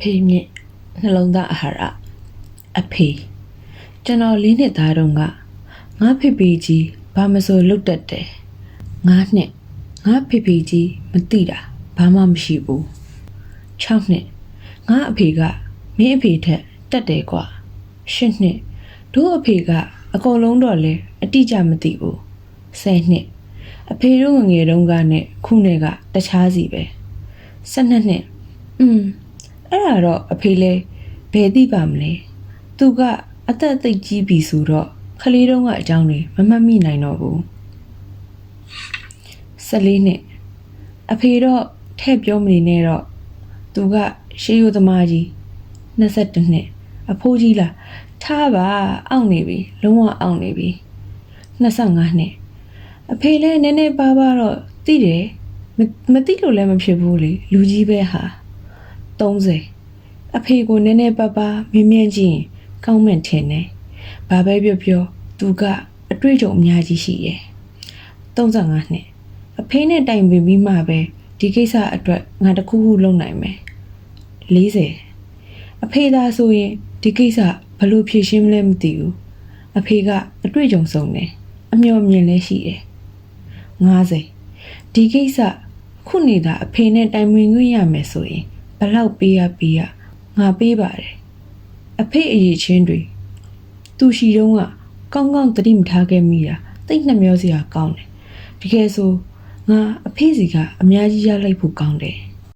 ဖေမြင့်နှလုံးသားအာဟာရအဖေကျွန်တော်လေးနှစ်သားတုန်းကငါဖေဖေကြီးဘာမဆိုလုတ်တက်တယ်ငါနှစ်ငါဖေဖေကြီးမသိတာဘာမှမရှိဘူး6နှစ်ငါအဖေကမင်းအဖေထက်တက်တယ်ကွာ8နှစ်တို့အဖေကအကုန်လုံးတော့လဲအတိအကျမသိဘူး10နှစ်အဖေတို့ငယ်ငယ်တုန်းကနဲ့ခုနဲ့ကတခြားစီပဲ12နှစ်อืม အဲ့ဒါတော့အဖေလဲဘယ်သိပါမလဲသူကအသက်အသိပ်ကြီးပြီဆိုတော့ခလေးတုန်းကအကြောင်းတွေမမှတ်မိနိုင်တော့ဘူး14နှစ်အဖေတော့ထဲ့ပြောမနေနဲ့တော့သူကရှေးရိုးသမားကြီး22နှစ်အဖိုးကြီးလားထားပါအောင့်နေပြီလုံးဝအောင့်နေပြီ25နှစ်အဖေလည်းနည်းနည်းပါးပါတော့သိတယ်မမသိလို့လည်းမဖြစ်ဘူးလေလူကြီးပဲဟာ 30အဖေကိုနည်းနည်းပါးပါးမြင်မြင်ကြည့်ရင်ကောင်းမှန်ထင်တယ်။ဘာပဲပြောပြောသူကအတွေ့အကြုံအများကြီးရှိတယ်။35နှစ်အဖေနဲ့တိုင်ပင်ပြီးမှပဲဒီကိစ္စအတွက်ငါတစ်ခုခုလုပ်နိုင်မယ်။40အဖေသာဆိုရင်ဒီကိစ္စဘယ်လိုဖြေရှင်းမလဲမသိဘူး။အဖေကအတွေ့အကြုံဆုံးတယ်။အမျှော်မြင်လည်းရှိတယ်။50ဒီကိစ္စခုနေတာအဖေနဲ့တိုင်ပင်ခွင့်ရမယ်ဆိုရင် ဘယ်လောက်ပေးရပေးရငါပေးပါတယ်အဖေအရေးချင်းတွေသူရှိတုံးကကောင်းကောင်းသတိမထားခဲ့မိတာတိတ်နှမျောစရာကောင်းတယ်တကယ်ဆိုငါအဖေစီကအများကြီးရလိုက်ဖို့ကောင်းတယ်